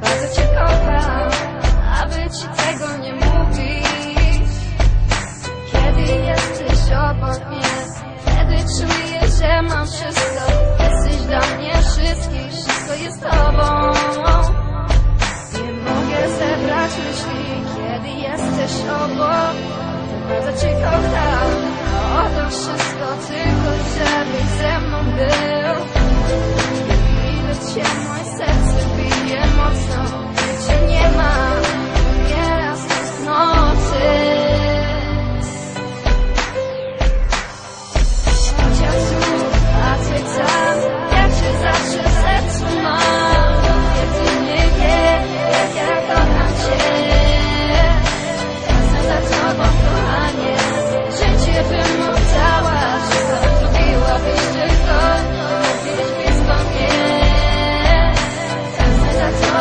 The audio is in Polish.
bardzo cię kocham, aby ci tego nie mówić. Kiedy jesteś obok mnie, kiedy czuję, że mam wszystko. Jesteś dla mnie wszystkim, wszystko jest tobą. Nie mogę zebrać myśli, kiedy jesteś obok. To bardzo cię kocham, oddam wszystko tylko, żebyś ze mną był.